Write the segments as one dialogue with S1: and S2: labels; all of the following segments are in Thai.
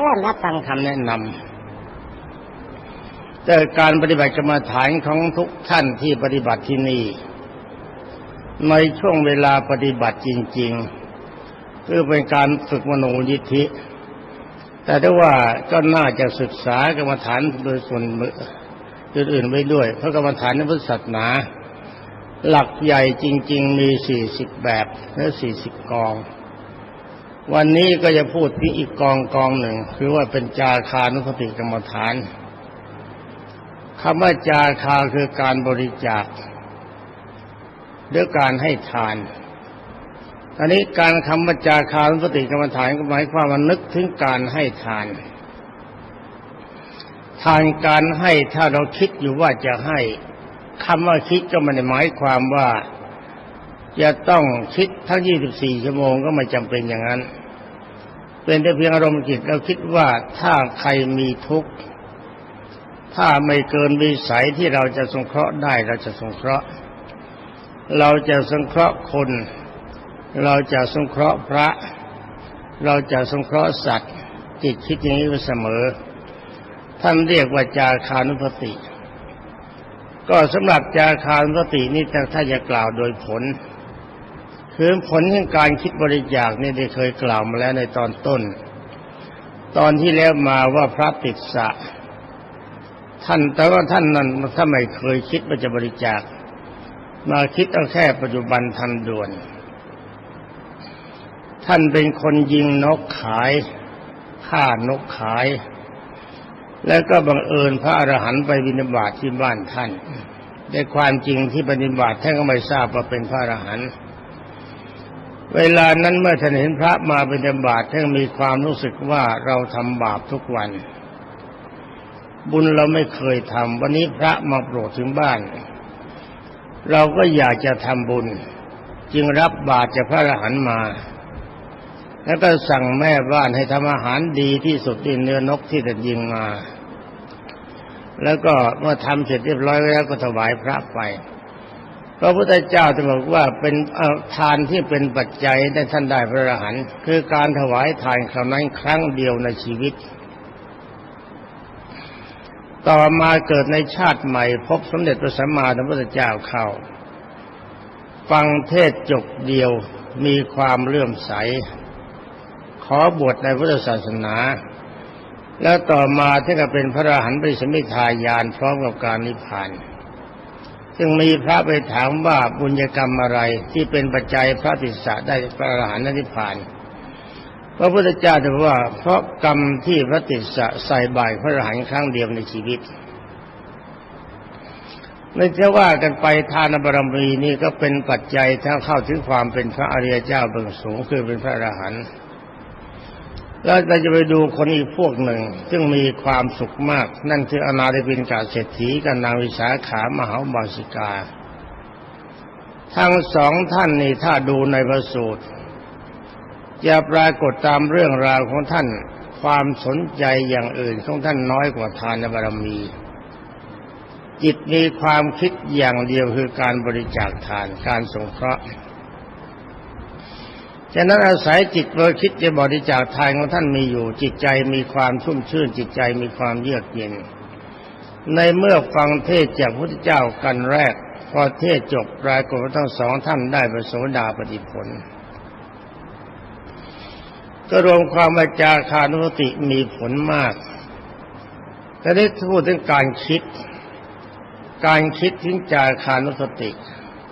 S1: ก็รับฟังคำแนะนำแต่การปฏิบัติกรรมฐานของทุกท่านที่ปฏิบัติที่นี่ในช่วงเวลาปฏิบัติจริงๆคือเป็นการฝึกมโนยิทธิ แต่ถ้าว่าก็น่าจะศึกษากรรมฐานโดยส่วนอื่นๆไว้ด้วย เพราะกรรมฐานในพุทธศาสนา หลักใหญ่จริง ๆ มีสี่สิบแบบและสี่สิบกอง วันนี้ก็จะพูดถึงอีกกองกองหนึ่ง คือว่าเป็นจาคานุสติกรรมฐานคำว่าจาคาคือการบริจาคด้วยการให้ทานอันนี้การคำว่าจาคานุสติกรรมฐานก็หมายความว่านึกถึงการให้ทาน ทานการให้ถ้าเราคิดอยู่ว่าจะให้คำว่าคิดก็ไม่ได้หมายความว่า จะต้องคิดทั้ง 24 ชั่วโมงก็ไม่จำเป็นอย่างนั้น เป็นแต่เพียงอารมณ์จิตเราคิดว่าถ้าใครมีทุกข์ ถ้าไม่เกินวิสัยที่เราจะสงเคราะห์ได้เราจะสงเคราะห์ เราจะสงเคราะห์คน เราจะสงเคราะห์พระ เราจะสงเคราะห์สัตว์ จิตคิดอย่างนี้เสมอ ท่านเรียกว่าจาคานุปติ ก็สำหรับจาคานุปตินี่ถ้าจะกล่าวโดยผล คือผลของการคิดบริจาคนี่ได้เคยกล่าวมาแล้วในตอนต้น ตอนที่แล้วมาว่าพระติดสะ ท่านแต่ว่าท่านนั้นถ้าไม่เคยคิดว่าจะบริจาค มาคิดเอาแค่ปัจจุบันทันด่วน ท่านเป็นคนยิงนกขายฆ่านกขาย แล้วก็บังเอิญพระอรหันต์ไปบิณฑบาตที่บ้านท่านได้ความจริงที่ปฏิบัติท่านก็ไม่ทราบว่าเป็นพระอรหันต์ เวลานั้นเมื่อท่านเห็นพระมาบิณฑบาตท่านมีความรู้สึกว่าเราทำบาปทุกวัน บุญเราไม่เคยทำวันนี้พระมาโปรดถึงบ้าน เราก็อยากจะทำบุญ จึงรับบาตรจากพระอรหันต์มา แล้วก็สั่งแม่บ้านให้ทำอาหารดีที่สุดที่เนื้อนกที่ท่านยิงมา แล้วก็เมื่อทำเสร็จเรียบร้อยแล้วก็ถวายพระไป พระพุทธเจ้าจะบอกว่าเป็นทานที่เป็นปัจจัยได้ท่านได้พระอรหันต์คือการถวายทานคราวนั้นครั้งเดียวในชีวิต ต่อมาเกิดในชาติใหม่ พบสมเด็จพระสัมมาสัมพุทธเจ้าเข้า ฟังเทศจบเดียวมีความเลื่อมใส ขอบวชในพุทธศาสนา แล้วต่อมาที่ก็เป็นพระอรหันต์ปริสมิทายานพร้อมกับการนิพพาน ซึ่งมีพระไปถามว่าบุญกรรมอะไรที่เป็นปัจจัยพระติสสะได้พระอรหันต์นิพพานพระพุทธเจ้าจะว่า เพราะกรรมที่พระติสสะใส่บ่ายพระอรหันต์ครั้งเดียวในชีวิตไม่จะว่ากันไปทานบารมีนี่ก็เป็นปัจจัยถ้าเข้าถึงความเป็นพระอริยเจ้าเบื้องสูงคือเป็นพระอรหันต์ แล้วเราจะไปดูคนอีกพวกหนึ่ง ซึ่งมีความสุขมาก นั่นคืออนาธิบินกาเศรษฐีกับนางวิสาขามหาบาสิกา ทั้งสองท่านนี่ถ้าดูในพระสูตรจะปรากฏตามเรื่องราวของท่านความสนใจอย่างอื่นของท่านน้อยกว่าทานบารมี จิตมีความคิดอย่างเดียวคือการบริจาคทานการสงเคราะห์ ฉะนั้นอาศัยจิตเบอคิดจะบริจาคทานของท่านมีอยู่ จิตใจมีความชุ่มชื่น จิตใจมีความเยือกเย็น ในเมื่อฟังเทศจากพระพุทธเจ้ากันแรก พอเทศจบปรากฏว่าทั้งสองท่านได้ประโสดาปฏิผล ก็รวมความว่าจาคานุสติมีผลมากแต่ได้พูดถึงการคิด การคิดถึงจาคานุสติ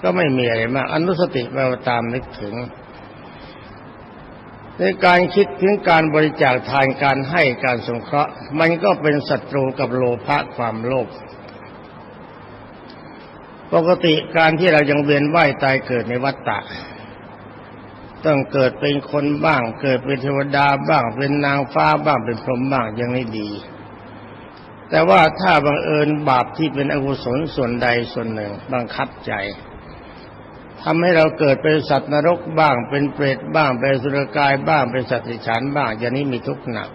S1: ก็ไม่มีอะไรมากอนุสติแปลว่าตามนึกถึง ในการคิดถึงการบริจาคทานการให้การสงเคราะห์ มันก็เป็นศัตรูกับโลภะความโลภปกติการที่เรายังเวียนว่ายตายเกิดในวัฏฏะต้องเกิดเป็นคนบ้าง เกิดเป็นเทวดาบ้าง เป็นนางฟ้าบ้างเป็นพรหมบ้างยังไม่ดี แต่ว่าถ้าบังเอิญบาปที่เป็นอกุศลส่วนใดส่วนหนึ่งบังคับใจ ทำให้เราเกิดเป็นสัตว์นรกบ้าง เป็นเปรตบ้างเป็นสุรกายบ้างเป็นสัตว์ดิฉันบ้าง อย่างนี้มีทุกข์หนัก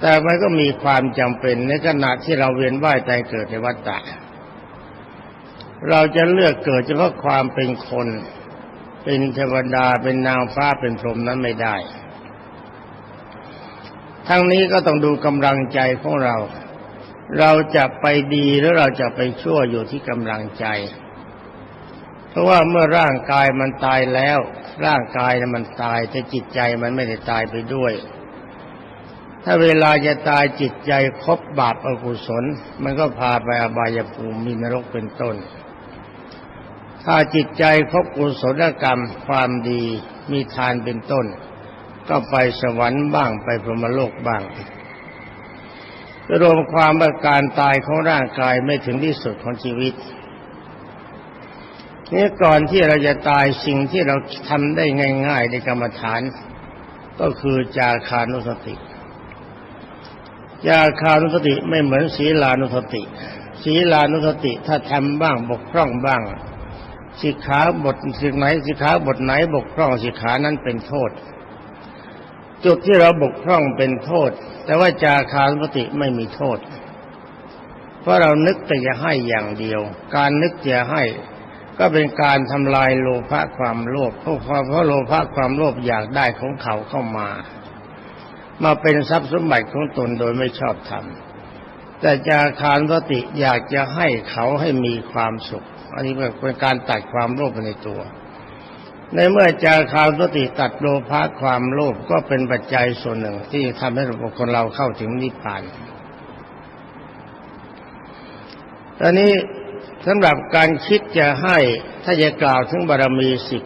S1: แต่มันก็มีความจำเป็นในขณะที่เราเวียนว่ายตายเกิดในวัฏฏะเราจะเลือกเกิดเฉพาะความเป็นคน เป็นเทวดาเป็นนางฟ้าเป็นพรหมนั้นไม่ได้ ทั้งนี้ก็ต้องดูกำลังใจของเรา เราจะไปดีหรือเราจะไปชั่วอยู่ที่กำลังใจ ราะว่าเมื่อร่างกายมันตายแล้ว ร่างกายนะมันตายแต่จิตใจมันไม่ได้ตายไปด้วย ถ้าเวลาจะตายจิตใจครบบาปอกุศล มันก็พาไปอบายภูมิมีนรกเป็นต้น ถ้าจิตใจครบกุศลกรรมความดีมีทานเป็นต้น ก็ไปสวรรค์บ้างไปพรหมโลกบ้างรวมความว่าการตายของร่างกายไม่ถึงที่สุดของชีวิต นี่ก่อนที่เราจะตายสิ่งที่เราทำได้ง่าย ๆ ในกรรมฐาน ก็คือจาคานุสติ จาคานุสติไม่เหมือนศีลานุสติ ศีลานุสติถ้าทำบ้างบกพร่องบ้างสิกขาบทสิกไหนสิกขาบทไหนบกพร่องสิกขานั้นเป็นโทษ จุดที่เราบกพร่องเป็นโทษ แต่ว่าจาคานุสติไม่มีโทษ เพราะเรานึกแต่จะให้อย่างเดียว การนึกจะให้ ก็เป็นการทำลายโลภะความโลภเพราะความเพราะโลภะความโลภอยากได้ของเขาเข้ามา มาเป็นทรัพย์สมบัติของตนโดยไม่ชอบธรรมแต่จาคารสติอยากจะให้เขาให้มีความสุข อันนี้เป็นการตัดความโลภในตัว ในเมื่อจาคารสติตัดโลภะความโลภก็เป็นปัจจัยส่วนหนึ่งที่ทำให้บุคคลเราเข้าถึงนิพพานตอนนี้ สำหรับการคิดจะให้ถ้าจะกล่าวถึงบารมีสิบ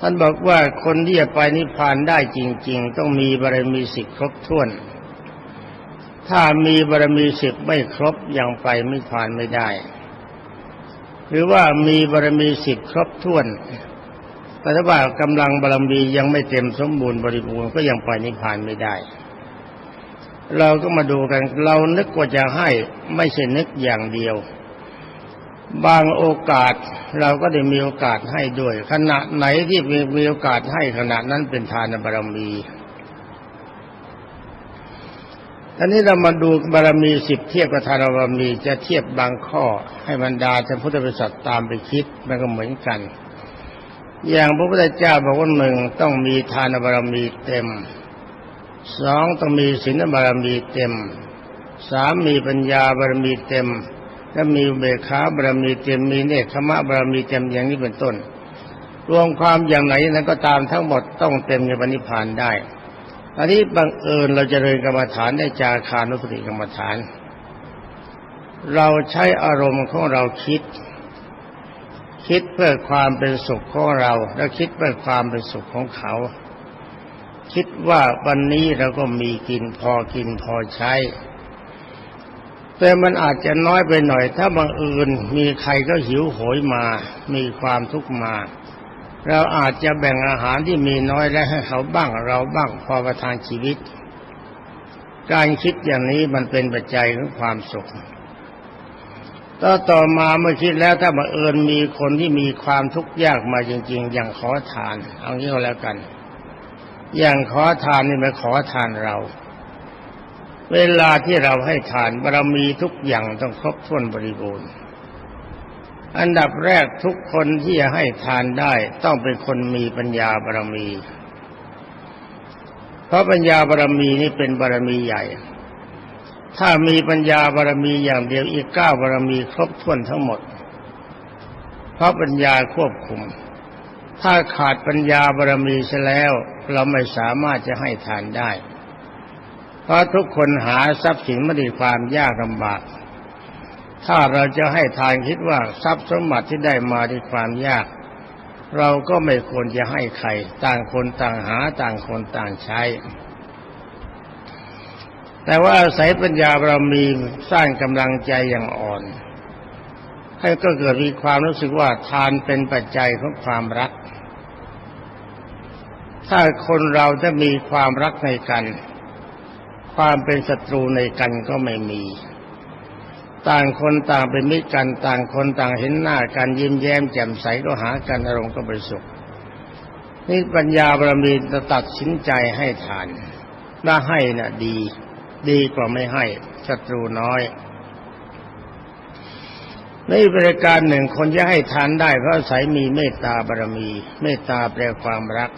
S1: ท่านบอกว่าคนที่จะไปนิพพานได้จริง ๆ ต้องมีบารมีสิบครบถ้วน ถ้ามีบารมีสิบไม่ครบยังไปนิพพานไม่ได้ หรือว่ามีบารมีสิบครบถ้วนแต่ถ้าว่ากำลังบารมียังไม่เต็มสมบูรณ์บริบูรณ์ก็ยังไปนิพพานไม่ได้ เราก็มาดูกัน เรานึกว่าจะให้ไม่ใช่นึกอย่างเดียว บางโอกาสเราก็ได้มีโอกาสให้ด้วย ขณะไหนที่มีมีโอกาสให้ขณะนั้นเป็นทานบารมีอันนี้เรามาดูบารมีสิบเทียบกับทานบารมีจะเทียบบางข้อให้บรรดาท่านพุทธบริษัทตามไปคิดมันก็เหมือนกัน อย่างพระพุทธเจ้าบอกว่าหนึ่งต้องมีทานบารมีเต็ม สองต้องมีศีลบารมีเต็มสามมีปัญญาบารมีเต็มและมีเบกขาบารมีเต็มมีเนคขมะบารมีเต็มอย่างนี้เป็นต้น รวมความอย่างไหนนั้นก็ตามทั้งหมดต้องเต็มในปณิพานได้ อันนี้บังเอิญเราจะเริญกรรมฐานได้จาคานุสติกรรมฐาน เราใช้อารมณ์ของเราคิด คิดเพื่อความเป็นสุขของเรา และคิดเพื่อความเป็นสุขของเขา คิดว่าวันนี้เราก็มีกินพอกินพอใช้ แต่มันอาจจะน้อยไปหน่อย ถ้าบังเอิญมีใครก็หิวโหยมา มีความทุกข์มา เราอาจจะแบ่งอาหารที่มีน้อยและให้เขาบ้างเราบ้างพอประทานชีวิต การคิดอย่างนี้มันเป็นปัจจัยของความสุขต่อต่อมาเมื่อคิดแล้วถ้าบังเอิญมีคนที่มีความทุกข์ยากมาจริง ๆ อย่างขอทาน เอางี้ก็แล้วกัน อย่างขอทานนี่มาขอทานเรา เวลาที่เราให้ทานบารมีทุกอย่างต้องครบถ้วนบริบูรณ์ อันดับแรกทุกคนที่จะให้ทานได้ ต้องเป็นคนมีปัญญาบารมี เพราะปัญญาบารมีนี่เป็นบารมีใหญ่ ถ้ามีปัญญาบารมีอย่างเดียวอีกเก้าบารมีครบถ้วนทั้งหมด เพราะปัญญาควบคุมถ้าขาดปัญญาบารมีเสียแล้ว เราไม่สามารถจะให้ทานได้ เพราะทุกคนหาทรัพย์สินมาด้ความยากลำบาก ถ้าเราจะให้ทานคิดว่าทรัพย์สมบัติที่ได้มาด้วยความยาก เราก็ไม่ควรจะให้ใคร ต่างคนต่างหาต่างคนต่างใช้ แต่ว่าอาศัยปัญญาเรามีสร้างกำลังใจอย่างอ่อนให้ก็เกิดมีความรู้สึกว่าทานเป็นปัจจัยของความรัก ถ้าคนเราจะมีความรักในกัน ความเป็นศัตรูในกันก็ไม่มี ต่างคนต่างเป็นมิตรกัน ต่างคนต่างเห็นหน้ากันยิ้มแย้มแจ่มใสก็หากันอารมณ์ก็บริสุทธิ์นี่ปัญญาบารมีจะตัดสินใจให้ทานถ้าให้น่ะ ดี ดีกว่าไม่ให้ศัตรูน้อยในบริการหนึ่งคนจะให้ทานได้เพราะอายมีเมตตาบารมี เมตตาแปลความรัก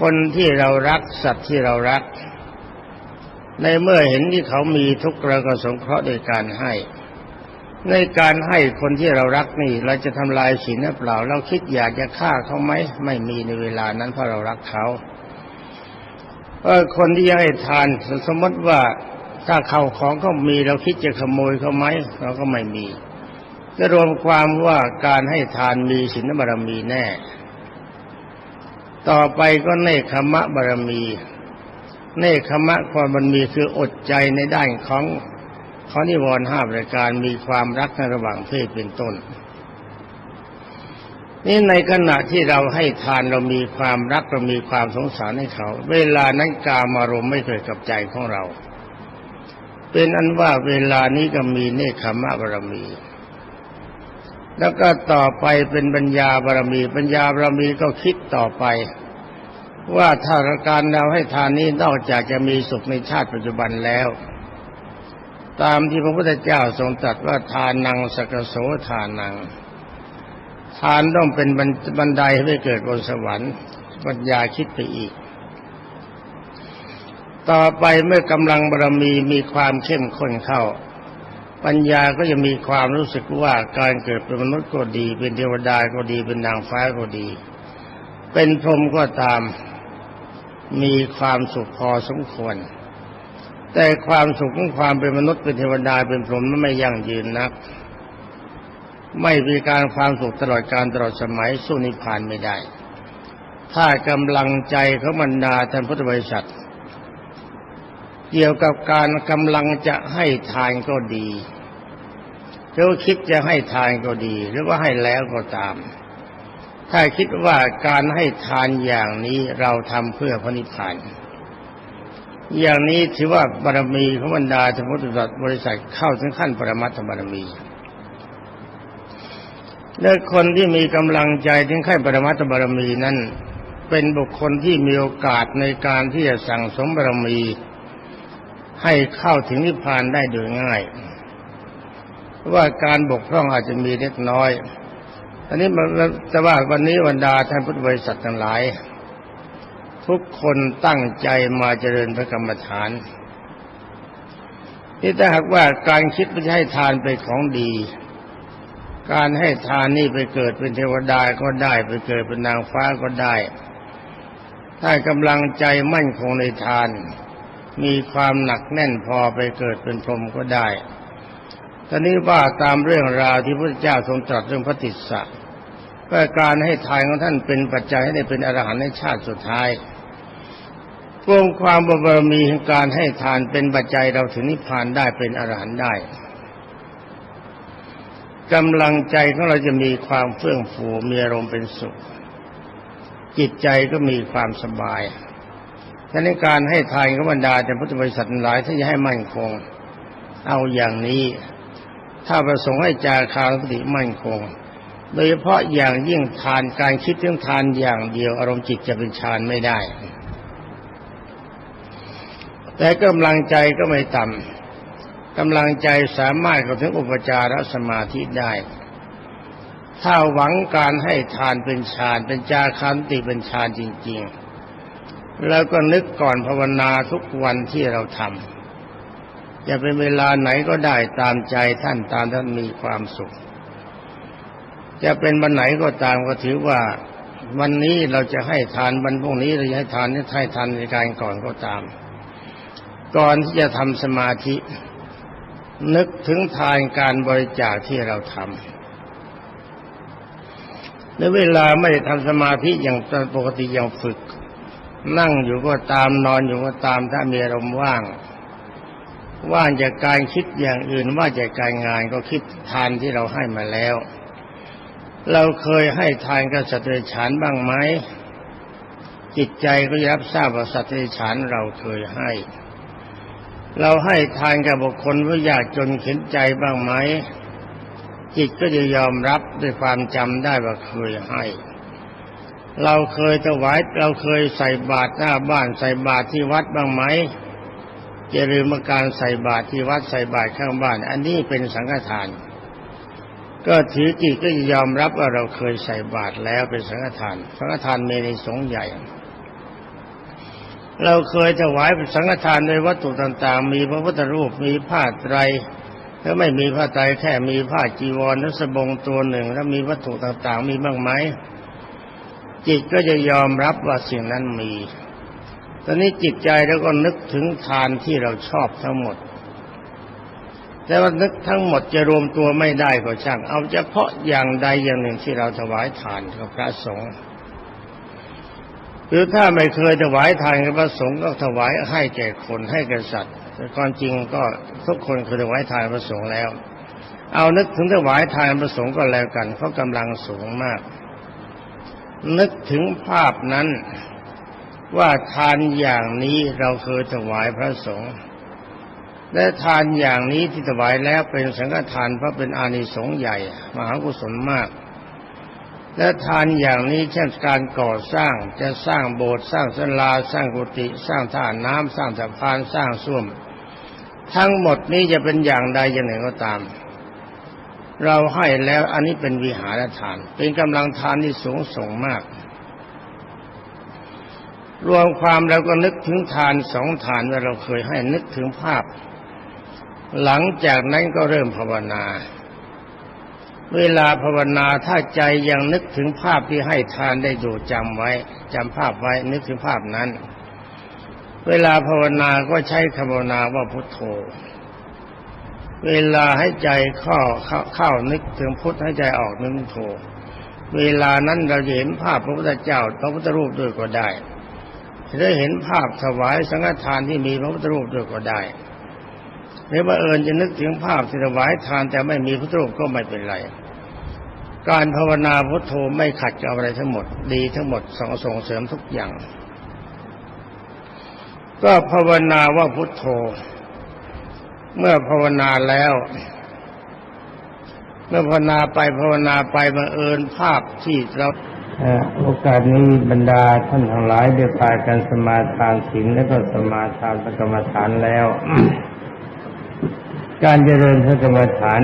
S1: คนที่เรารักสัตว์ที่เรารัก ในเมื่อเห็นที่เขามีทุกข์เราก็สงเคราะห์โดยการให้ ในการให้คนที่เรารักนี่ เราจะทำลายศีลหรือเปล่า เราคิดอยากจะฆ่าเขาไหมไม่มีในเวลานั้นเพราะเรารักเขาเออคนที่ให้ทานสมมติว่าถ้าเขาของเขามีเราคิดจะขโมยเขาไหมเราก็ไม่มีจะรวมความว่าการให้ทานมีศีลบารมีแน่ ต่อไปก็เนคขมะบารมี เนคขมะความมันมีคืออดใจในด้านของขานิวรณ์ห้าประการมีความรักในระหว่างเพศเป็นต้น นี่ในขณะที่เราให้ทานเรามีความรักเรามีความสงสารให้เขา เวลานั้นกามารมณ์ไม่เกิดกับใจของเรา เป็นอันว่าเวลานี้ก็มีเนคขมะบารมี แล้วก็ต่อไปเป็นปัญญาบารมี ปัญญาบารมีก็คิดต่อไป ว่าถ้าการเราให้ทานนี้นอกจากจะมีสุขในชาติปัจจุบันแล้ว ตามที่พระพุทธเจ้าทรงตรัสว่าทานนังสกโสทานังทานต้องเป็นบันไดให้เกิดบนสวรรค์ปัญญาคิดไปอีก ต่อไปเมื่อกำลังบารมีมีความเข้มข้นเข้า ปัญญาก็จะมีความรู้สึกว่าการเกิดเป็นมนุษย์ก็ดี เป็นเทวดาก็ดีเป็นนางฟ้าก็ดี เป็นพรหมก็ตามมีความสุขพอสมควร แต่ความสุขของความเป็นมนุษย์เป็นเทวดาเป็นพรหมนั้นไม่ยั่งยืนนัก ไม่มีการความสุขตลอดการตลอดสมัยสู้นิพพานไม่ได้ ถ้ากำลังใจเขาบรรดาท่านพุทธบริษัท เกี่ยวกับการกำลังจะให้ทานก็ดีหรือคิดจะให้ทานก็ดี หรือว่าให้แล้วก็ตาม ถ้าคิดว่าการให้ทานอย่างนี้เราทำเพื่อพระนิพพานอย่างนี้ถือว่าบารมีของบรรดาธรรมพุทธบริษัทเข้าถึงขั้นปรมัตถบารมีและคนที่มีกำลังใจถึงขั้นปรมัตถบารมีนั้น เป็นบุคคลที่มีโอกาสในการที่จะสั่งสมบารมี ให้เข้าถึงนิพพานได้โดยง่าย ว่าการบกพร่องอาจจะมีเล็กน้อยอันนี้มันจะว่าวันนี้วันดาท่านพุทธบริษัททั้งหลาย ทุกคนตั้งใจมาเจริญพระกรรมฐานนี่ถ้าหากว่าการคิดไม่ให้ทานเป็นของดี การให้ทานนี่ไปเกิดเป็นเทวดาก็ได้ไปเกิดเป็นนางฟ้าก็ได้ ถ้ากำลังใจมั่นคงในทาน มีความหนักแน่นพอไปเกิดเป็นพรหมก็ได้ตอนนี้ว่าตามเรื่องราวที่พระเจ้าทรงตรัสเรื่องพระติสสะว่าการให้ทานของท่านเป็นปัจจัยให้ได้เป็นอรหันต์ในชาติสุดท้ายรวมความบารมีของการให้ทานเป็นปัจจัยเราถึงนิพพานได้เป็นอรหันต์ได้กำลังใจของเราจะมีความเฟื่องฟูมีอารมณ์เป็นสุข จิตใจก็มีความสบาย ดังนั้นการให้ทานของบรรดาแต่พุทธบริษัทหลายถ้าจะให้มั่นคง เอาอย่างนี้ ถ้าประสงค์ให้จาคาสติมั่นคง โดยเฉพาะอย่างยิ่งทานการคิดเรื่องทานอย่างเดียว อารมณ์จิตจะเป็นฌานไม่ได้ แต่กำลังใจก็ไม่ต่ำกำลังใจสามารถเข้าถึงอุปจารสมาธิได้ถ้าหวังการให้ทานเป็นฌานเป็นจาคันติเป็นฌานจริง ๆ แล้วก็นึกก่อนภาวนาทุกวันที่เราทำจะเป็นเวลาไหนก็ได้ตามใจท่านตามท่านมีความสุข จะเป็นวันไหนก็ตามก็ถือว่า วันนี้เราจะให้ทานวันพรุ่งนี้เราจะให้ทานนี่ให้ทานในการก่อนก็ตาม ก่อนที่จะทำสมาธิ นึกถึงทานการบริจาคที่เราทำในเวลาไม่ได้ทำสมาธิอย่างปกติอย่างฝึก นั่งอยู่ก็ตามนอนอยู่ก็ตามถ้ามีอารมณ์ว่าง ว่างจากการคิดอย่างอื่นว่าจากการงานก็คิดทานที่เราให้มาแล้ว เราเคยให้ทานกับสัตว์เดรัจฉานบ้างไหมจิตใจก็ยับทราบว่าสัตว์เดรัจฉานเราเคยให้ เราให้ทานกับบุคคลผู้ยากจนเข็นใจบ้างไหมจิตก็จะยอมรับด้วยความจำได้ว่าเคยให้ เราเคยถวายเราเคยใส่บาตรหน้าบ้านใส่บาตรที่วัดบ้างไหมอย่าลืมการใส่บาตรที่วัดใส่บาตรข้างบ้าน อันนี้เป็นสังฆทาน ก็ถือจิตก็ยอมรับว่าเราเคยใส่บาตรแล้วเป็นสังฆทาน สังฆทานมีในสงใหญ่ เราเคยถวายสังฆทานโดยวัตถุต่างๆ มีพระพุทธรูปมีผ้าไตรถ้าไม่มีผ้าไตรแค่มีผ้าจีวรและสบงตัวหนึ่ง แล้วมีวัตถุต่างๆ มีบ้างไหม จิตก็จะยอมรับว่าสิ่งนั้นมี ตอนนี้จิตใจแล้วก็นึกถึงทานที่เราชอบทั้งหมด แต่ว่านึกทั้งหมดจะรวมตัวไม่ได้ก็ช่าง เอาเฉพาะอย่างใดอย่างหนึ่งที่เราถวายทานกับพระสงฆ์หรือถ้าไม่เคยถวายทานกับพระสงฆ์ก็ถวายให้แก่คนให้แก่สัตว์ แต่ความจริงก็ทุกคนเคยถวายทานพระสงฆ์แล้ว เอานึกถึงถวายทานพระสงฆ์ก็แล้วกันเพราะกำลังสูงมาก นึกถึงภาพนั้น ว่าทานอย่างนี้เราเคยถวายพระสงฆ์และทานอย่างนี้ที่ถวายแล้วเป็นสังฆทานเพราะเป็นอานิสงส์ใหญ่ มหากุศลมาก และทานอย่างนี้เช่นการก่อสร้างจะสร้างโบสถ์สร้างศาลาสร้างกุฏิสร้างท่าน้ำสร้างสะพานสร้างส้วม ทั้งหมดนี้จะเป็นอย่างใดอย่างหนึ่งก็ตาม เราให้แล้วอันนี้เป็นวิหารทาน เป็นกำลังทานที่สูงส่งมาก รวมความเราก็นึกถึงทานสองทานว่เราเคยให้นึกถึงภาพ หลังจากนั้นก็เริ่มภาวนา เวลาภาวนาถ้าใจยังนึกถึงภาพที่ให้ทานได้อยู่จำไว้จำภาพไว้นึกถึงภาพนั้น เวลาภาวนาก็ใช้คำภาวนาว่าพุทโธ เวลาให้ใจเข้าเข้าขานึกถึงพุทธให้ใจออกนึกโธเวลานั้นเราเห็นภาพพระพุทธเจ้าพระพุทธรูปด้วยก็ได้จะได้เห็นภาพถวายสังฆทานที่มีพระพุทธรูปด้วยก็ได้หรือว่าเอิญจะนึกถึงภาพที่ถวายทานแต่ไม่มีพระพุทธรูปก็ไม่เป็นไร การภาวนาพุทโธไม่ขัดกับอะไรทั้งหมด ดีทั้งหมดส่งส่งเสริมทุกอย่าง ก็ภาวนาว่าพุทโธ เมื่อภาวนาแล้ว เมื่อภาวนาไปภาวนาไปบังเอิญภาพที่เราโอกาสนี้บรรดาท่านทั้งหลายได้พากันสมาทานศีลและก็สมาทานพระกรรมฐานแล้ว การเจริญพระกรรมฐาน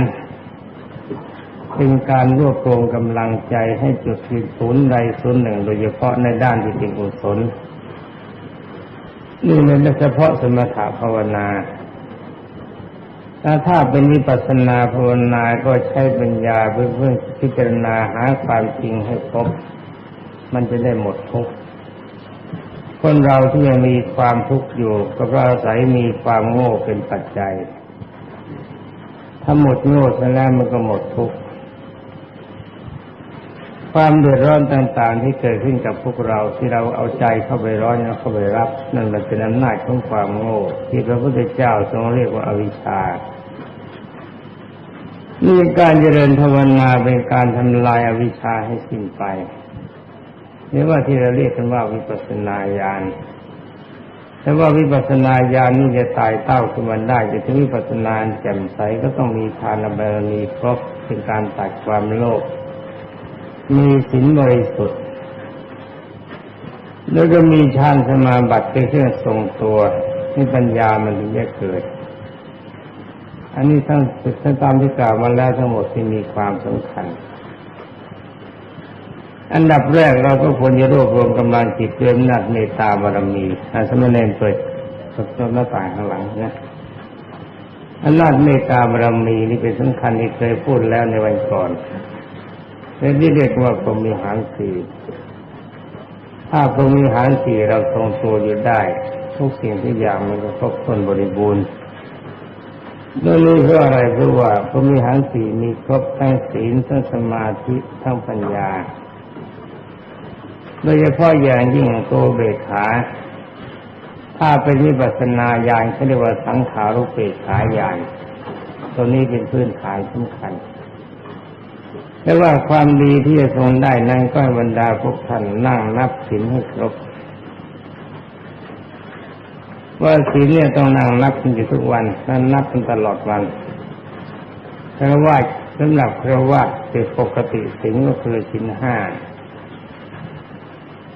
S1: เป็นการรวบรวมกำลังใจให้จุดที่ศูนย์ใดศูนย์หนึ่ง โดยเฉพาะในด้านที่เป็นกุศลนี่เป็นเฉพาะสมถะภาวนา ถ้าถ้าเป็นวิปัสสนาภาวนาก็ใช้ปัญญาเพื่อเพื่อพิจารณาหาความจริงให้พบมันจะได้หมดทุกข์คนเราที่ยังมีความทุกข์อยู่ ก็เพราะอาศัยมีความโง่เป็นปัจจัย ถ้าหมดโง่แล้วมันก็หมดทุกข์ ความเดือดร้อนต่างๆ ที่เกิดขึ้นกับพวกเราที่เราเอาใจเข้าไปร้อนเข้าไปรับ นั่นเป็นอำนาจของความโง่ที่พระพุทธเจ้าทรงเรียกว่าอวิชชานี่การเจริญภาวนาเป็นการทำลายอาวิชชาให้สิ้นไปหรือว่าที่เราเรียกกันว่าวิปัสสนาญาณแต่ว่าวิปัสสนาญาณนี่จะตายเต้าขึ้นมาได้จะถึงวิปัสสนาแจ่มใสก็ต้องมีทานบารมีครบเป็นการตัดความโลภ มีศีลบริสุทธิ์ แล้วก็มีฌานสมาบัติเป็นเครื่องทรงตัวนี่ปัญญามันถึงจะเกิด อันนี้ทั้งทั้งตามที่กล่าวมาแล้วทั้งหมดที่มีความสำคัญ อันดับแรกเราก็ควรจะรวบรวมกำลังจิตด้วยอำนาจเมตตาบารมีอาสมณเณรเปิดสดหน้าต่างข้างหลังนะอำนาจเมตตาบารมีนี่เป็นสำคัญที่เคยพูดแล้วในวันก่อน เป็นที่เรียกว่าพรหมีหารสี่ถ้าพรหมีหารสี่เราทรงตัวอยู่ได้ ทุกสิ่งทุกอย่างมันก็ครบถ้วนบริบูรณ์เรื่องนี้เพราะอะไรเพราะว่าพรหมีหารสี่มีครบทั้งศีลทั้งสมาธิทั้งปัญญาโดยเฉพาะอย่างยิ่งตัวเบกขาถ้าเป็นวิปัสนาญาณเขาเรียกว่าสังขารุเบกขาญาณตัวนี้เป็นพื้นฐานสำคัญ แต่ว่าความดีที่จะทรงได้นั้นก็บรรดาพวกท่านนั่งนับศีลให้ครบ ว่าศีลเนี่ยต้องนั่งนับกันอยู่ทุกวันนั่นนับกันตลอดวันเพราะว่าสำหรับเพระว่าเป็นปกติศีลก็คือศีลห้า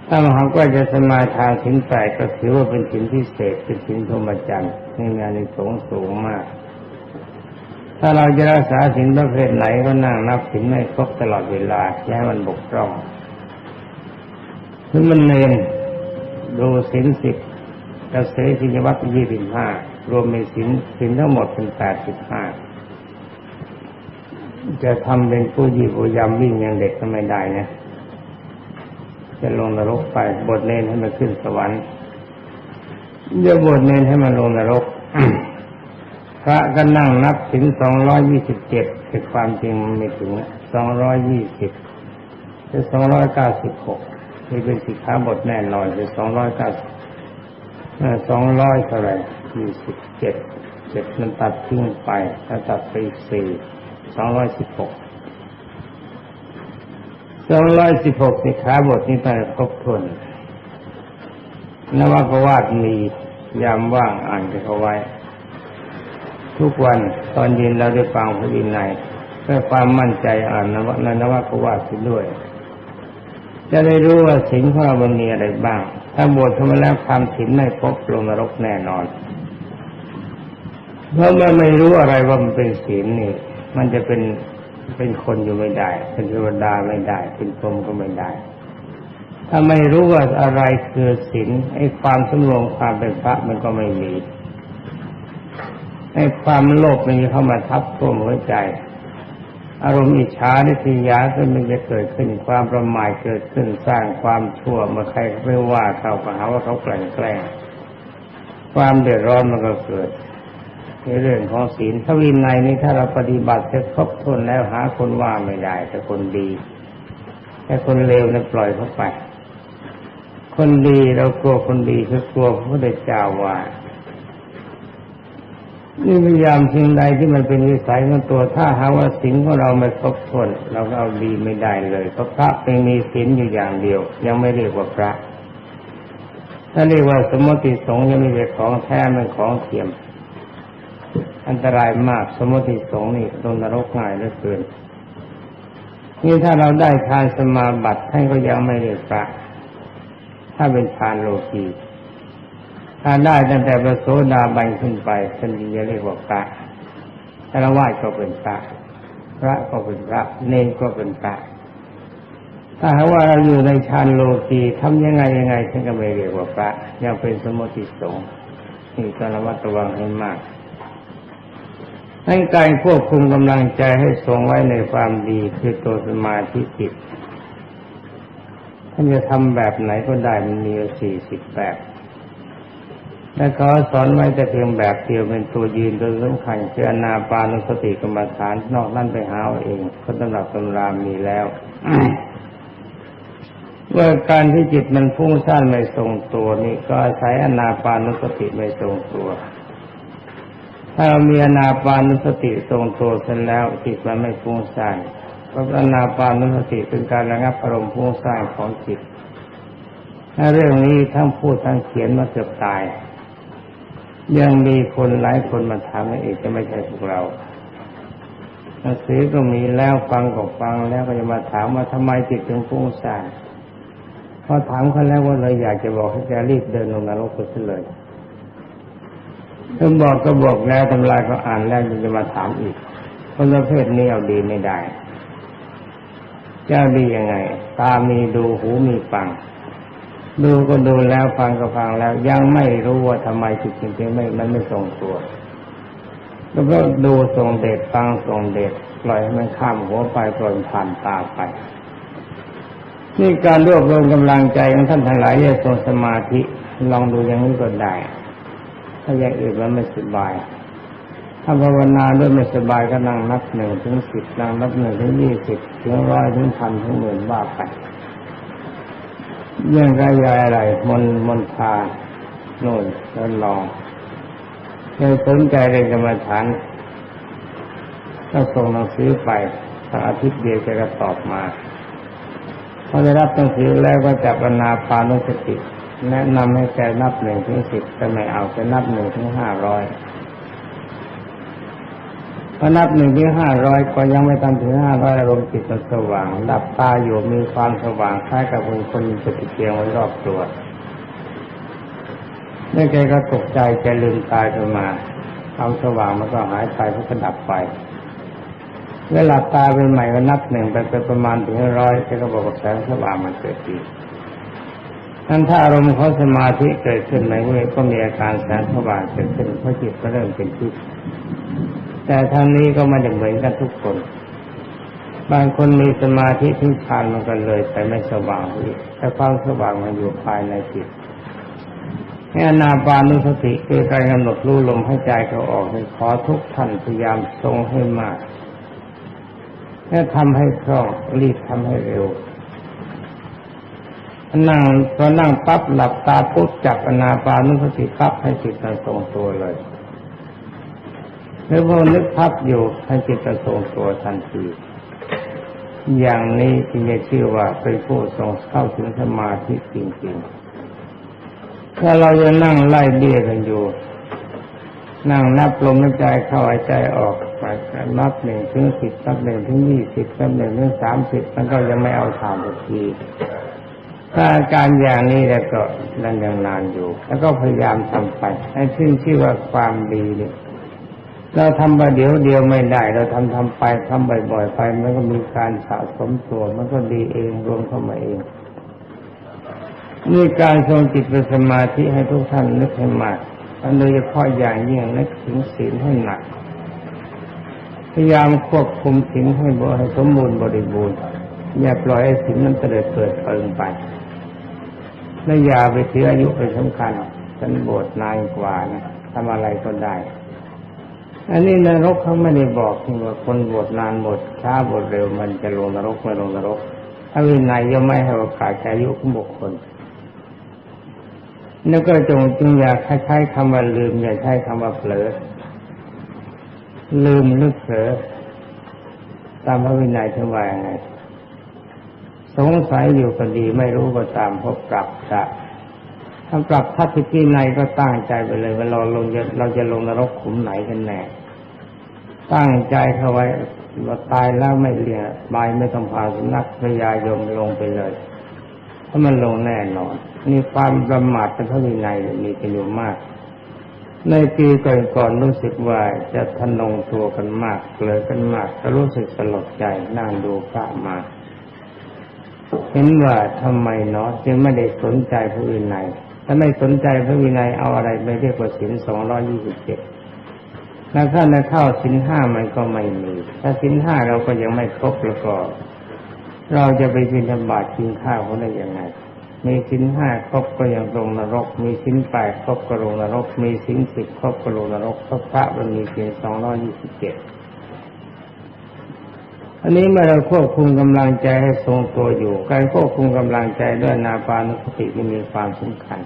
S1: ถ้าหากว่าจะสมาทานศีลแปดก็ถือว่าเป็นศีลพิเศษเป็นศีลธรรมจันทร์ในงานในสงสูงมาก ถ้าเราจะรักษาศีลประเภทไหนก็นั่งนับศีลไม่ครบตลอดเวลาอย่าให้มันบกพร่องคือมันเนนดูศีลสิบกระเสสินวัตรยี่สิบห้ารวมเป็นสินสินทั้งหมดเป็นแปดสิบห้าจะทำเป็นผู้ยีผู้ยำวิ่งอย่างเด็กก็ไม่ได้นะจะลงนรกไปบทเนนให้มันขึ้นสวรรค์เดี๋ยวบทเนนให้มันลงนรก พระก็นั่งนับถึงสองร้อยยี่สิบเจ็ดแต่ความจริงมันไม่ถึงสองร้อยยี่สิบคือสองร้อยเก้าสิบหกนี่เป็นสิกขาบทแน่นอนคือสองร้อยเก้าสองร้อยเท่าไรยี่สิบเจ็ดเจ็ดมันตัดทิ้งไปถ้าตัดไปอีกสี่สองร้อยสิบหกสองร้อยสิบหกสิกขาบทนี้ไปครบถ้วนนวกวาดมียามว่างอ่านกันเอาไว้ ทุกวันตอนเย็นเราได้ฟังพระวินัยเพื่อความมั่นใจอ่านนวในนวกวาดไปด้วย จะได้รู้ว่าสิ่งของเรามันมีอะไรบ้าง ถ้าบวชเข้ามาแล้วความถินไม่พบลงนรกแน่นอน เพราะมันไม่รู้อะไรว่ามันเป็นศีลนี่ มันจะเป็นเป็นคนอยู่ไม่ได้ เป็นเทวดาไม่ได้ เป็นพรหมก็ไม่ได้ ถ้าไม่รู้ว่าอะไรคือศีลไอ้ความสำรวมความเป็นพระมันก็ไม่มี ไอ้ความโลภมันเข้ามาทับท่วมหัวใจ อารมณ์อิจฉาดิษยาก็มันจะเกิดขึ้นความประมาทเกิดขึ้นสร้างความชั่วมื่อใครไม่ว่าเขาก็หาว่าเขาแกล้งแกล้งความเดือดร้อนมันก็เกิดในเรื่องของศีลถ้าวินัยนี้ถ้าเราปฏิบัติเสร็จครบถ้วนแล้วหาคนว่าไม่ได้ แต่คนดี แต่คนเลวเนั้นปล่อยเข้าไป คนดีเรากลัวคนดีคือกลัวพระพุทธเจ้าว่า นี่พยายามสิ่งใดที่มันเป็นวิสัยของตัวถ้าหาว่าสิ่งของเราไม่ครบถ้วนเราก็เอาดีไม่ได้เลยเพราะพระเป็นมีศีลอยู่อย่างเดียว ยังไม่เรียกว่าพระ ถ้าเรียกว่าสมมติสงฆ์ยังไม่ใช่ของแท้มันของเทียม อันตรายมากสมมติสงฆ์นี่ลงนรกง่ายเหลือเกินนี่ถ้าเราได้ทานสมาบัติท่านก็ยังไม่เรียกพระ ถ้าเป็นทานโลกี ถ้าได้ตั้งแต่พระโสดาบันขึ้นไปท่านจะเรียกว่าพระฆราวาสก็เป็นพระ พระก็เป็นพระ เนรก็เป็นพระ ถ้าหากว่าเราอยู่ในฌานโลกีทำยังไงยังไงท่านก็ไม่เรียกว่าพระยังเป็นสมมติสงฆ์นี่ต้องระมัดระวังให้มากให้การควบคุมกำลังใจให้ทรงไว้ในความดีคือตัวสมาธิจิตท่านจะทำแบบไหนก็ได้มันมีสี่สิบแบบ และเขาสอนไว้แต่เพียงแบบเดียวเป็นตัวยืนโดยสำคัญคืออนาปานุสติกรรมฐานนอกนั้นไปหาเองคนตำรับตำรามีแล้วว่าการที่จิตมันฟุ้งซ่านไม่ทรงตัวนี่ก็อาศัยอนาปานุสติไม่ทรงตัว ถ้าเรามีอนาปานุสติทรงตัวเสร็จแล้ว จิตมันไม่ฟุ้งซ่านเพราะอนาปานุสติเป็นการระงับอารมณ์ฟุ้งซ่านของจิตถ้าเรื่องนี้ทั้งพูดทั้งเขียนมาเกือบตาย ยังมีคนหลายคนมาถามว่าเอกจะไม่ใช่พวกเราหนังสือก็มีแล้วฟังก็ฟังแล้วก็จะมาถามว่าทำไมจิตถึงฟุ้งซ่านพอถามเขาแล้วว่าเลยอยากจะบอกให้แกรีบเดินลงนรกไปซะเลยถ้าบอกก็บอกแล้วทำลายก็อ่านแล้วยังจะมาถามอีกคนประเภทนี้เอาดีไม่ได้เจ้าดียังไง ตามีดูหูมีฟัง ดูก็ดูแล้วฟังก็ฟังแล้ว ยังไม่รู้ว่าทำไมจิตจริงๆไม่มันไม่ทรงตัว แล้วก็ดูทรงเดชฟังทรงเดชปล่อยให้มันข้ามหัวไปปล่อยผ่านตาไปนี่การรวบรวมกำลังใจของท่านทั้งหลายจะทรงสมาธิลองดูอย่างนี้ก็ได้ ถ้าอย่างอื่นมันไม่สบาย ถ้าภาวนาด้วยไม่สบายก็นั่งนับหนึ่งถึงสิบนั่งนับหนึ่งถึงยี่สิบถึงร้อยถึงพันถึงหมื่นว่าไป เรื่องกายายอะไรมนมนทาโน่นแล้วลองเคยสนใจเรื่องกรรมฐานก็ส่งหนังสือไปสักอาทิตย์เดียวจะก็ตอบมาพอได้รับหนังสือแล้วก็จับอนาปานุสติ แนะนำให้แกนับหนึ่งถึงสิบแต่ไม่เอาจะนับหนึ่งถึงห้าร้อย อนับหนึ่งถึงห้าร้อยก็ยังไม่ทันถึงห้าร้อยอารมณ์จิตมันสว่างหลับตาอยู่มีความสว่างคล้ายกับคนคนมีสติเกียงไว้รอบตัวเมื่อแกก็ตกใจแกลืมตายขึ้นมาความสว่างมันก็หายไปมันก็ดับไปเวลาตาเป็นใหม่ก็นับหนึ่งไปไปประมาณถึงร้อยแกก็บอกว่าแสงสว่างมันเกิดอีกนั้นถ้าอารมณ์เของสมาธิเกิดขึ้นในเวทก็มีอาการแสงสว่างเกิดขึ้นเพราะจิตก็เริ่มเป็นทิพย์ แต่ทางนี้ก็ไม่ได้เหมือนกันทุกคน บางคนมีสมาธิถึงฌานมันก็เลยแต่ไม่สว่างแต่ความสว่างมันอยู่ภายในจิตให้อนาปานุสติคือการกำหนดรู้ลมให้ใจเขาออกขอทุกท่านพยายามทรงให้มากและทำให้คล่องรีบทำให้เร็วนั่งพอนั่งปั๊บหลับตาปุ๊บจับอนาปานุสติปั๊บให้จิตมันทรงตัวเลย หรือพอนึกพับอยู่ให้จิตมันทรงตัวทันทีอย่างนี้จึงจะชื่อว่าเป็นผู้ทรงเข้าถึงสมาธิจริงๆ ถ้าเราจะนั่งไล่เบี้ยกันอยู่ นั่งนับลมหายใจเข้าหายใจออกไปนับหนึ่งถึงสิบนับหนึ่งถึงยี่สิบนับหนึ่งถึงสามสิบมันก็ยังไม่เอาทานสักทีถ้าอาการอย่างนี้แล้วก็นั่นยังนานอยู่ แล้วก็พยายามทำไปให้ขึ้นชื่อว่าความดีเนี่ย เราทำไปเดี๋ยวเดียวไม่ได้ เราทำทำไปทำบ่อยๆไป มันก็มีการสะสมตัว มันก็ดีเองรวมเข้ามาเองมีการทรงจิตเป็นสมาธิให้ทุกท่านนึกให้มากอันโดยเฉพาะอย่างยิ่งนึกถึงศีลให้หนัก พยายามควบคุมศีลให้บริสมบูรณ์บริบูรณ์อย่าปล่อยให้ศีลนั้นเตลิดเปิดเปิงไปและอย่าไปถืออายุเป็นสำคัญฉันบวชนานกว่านะทำอะไรก็ได้ อันนี้นรกเขาไม่ได้บอกว่าคนบวชนานบวชช้าบวชเร็วมันจะลงนรกไม่ลงนรกถ้าวินัยย่อมไม่ให้โอกาสแกอายุของบุคคลแล้วก็จงจึงอย่าใช้คำว่าลืมอย่าใช้คำว่าเผลอ ลืมหรือเผลอตามพระวินัยทั้งว่ายังไงสงสัยอยู่ก็ดีไม่รู้ก็ตามพบปรับจะ ถ้าปรับทัศน์ที่ในก็ตั้งใจไปเลยว่าเราลงเราจะลงนรกขุมไหนกันแน่ตั้งใจเข้าไว้ว่าตายแล้วไม่เลียบายไม่ต้องพาสุนัขพยายมลงไปเลยเพราะมันลงแน่นอนนี่ความประมาทเป็นพระวินัยมีกันอยู่มาก ในปีก่อนๆรู้สึกว่าจะทนงตัวกันมากเกลือกันมากก็รู้สึกสลดใจนั่งดูพระมาเห็นว่าทำไมเนาะจึงไม่ได้สนใจพระวินัย ถ้าไม่สนใจพระวินัยเอาอะไรไปเรียกว่าศีลสองร้อยี่สิบเจ็ดแล้วถ้าในเข้าศีลห้ามันก็ไม่มี ถ้าศีลห้าเราก็ยังไม่ครบแล้วก็ เราจะไปบิณฑบาตกินข้าวเขาได้ยังไง มีศีลห้าครบก็ยังลงนรก มีศีลแปดครบก็ลงนรก มีศีลสิบครบก็ลงนรกพระพระมันมีศีลสองร้อยี่สิบเจ็ด อันนี้เมื่อเราควบคุมกำลังใจให้ทรงตัวอยู่ การควบคุมกำลังใจด้วยนาปานุสติที่มีความสำคัญ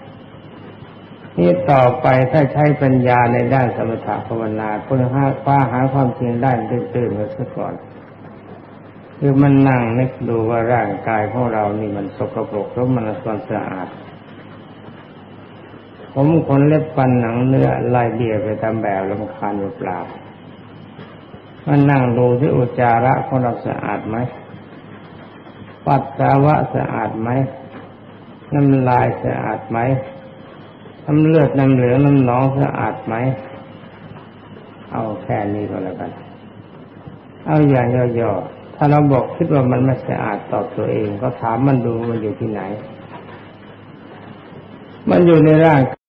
S1: นี่ต่อไปถ้าใช้ปัญญาในด้านสมถะภาวนาเพื่อหาว้าหาความจริงได้ตื่นๆมาซะก่อนคือมันนั่งนึกดูว่าร่างกายของเรานี่มันสกปรกแล้วมันความสะอาด ผมขนเล็บฟันหนังเนื้อลายเบียไปตามแบบลำคาญเปล่า มันนั่งดูที่อุจจาระของเราสะอาดไหม ปัสสาวะสะอาดไหม น้ำลายสะอาดไหม น้ำเลือดน้ำเหลืองน้ำหนองสะอาดไหม เอาแค่นี้ก็แล้วกัน เอาอย่างย่อๆ ถ้าเราบอกคิดว่ามันไม่สะอาดตอบตัวเอง ก็ถามมันดูมันอยู่ที่ไหน มันอยู่ในร่าง